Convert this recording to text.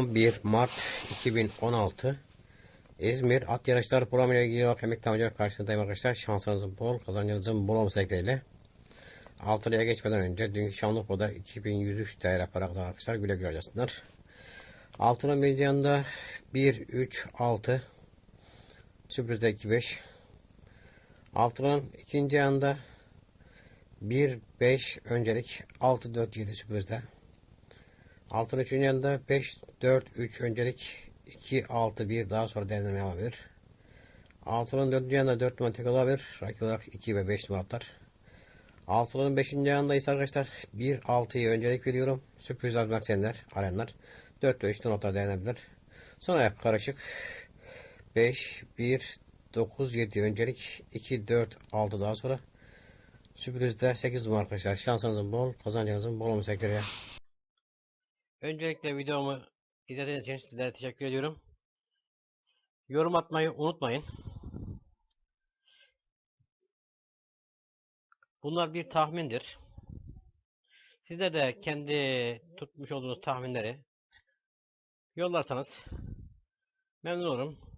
11 Mart 2016 İzmir At Yarışları Programı ile ilgili olarak emekli amcalar karşısındayım arkadaşlar. Şansınızın bol, kazancınızın bol olması dileğiyle. Altılıya geçmeden önce dünkü Şanlıurfa'da 2103 TL para kazanan arkadaşlar güle güle harcasınlar. Altının birinci yanında 1, 3, 6 Sürprizde 2, 5 Altının ikinci yanında 1, 5 öncelik 6, 4, 7 sürprizde. Altın üçüncü yanında 5, 4, 3 öncelik 2, 6, 1 daha sonra deneme olabilir. Altının dördüncü yanında 4 numara tek olabilir. Rakip olarak 2 ve 5 numara atlar. Altının beşinci yanında ise arkadaşlar 1, 6'yı öncelik veriyorum. Sürpriz almak senler, arenler. 4 ve 3 notlar denenebilir. Son ayak karışık. 5, 1, 9, 7 öncelik 2, 4, 6 daha sonra. Sürprizde 8 numara arkadaşlar. Şansınızın bol, kazancınızın bol olması gerekiyor. Öncelikle videomu izlediğiniz için sizlere teşekkür ediyorum. Yorum atmayı unutmayın. Bunlar bir tahmindir. Sizler de kendi tutmuş olduğunuz tahminleri yollarsanız memnun olurum.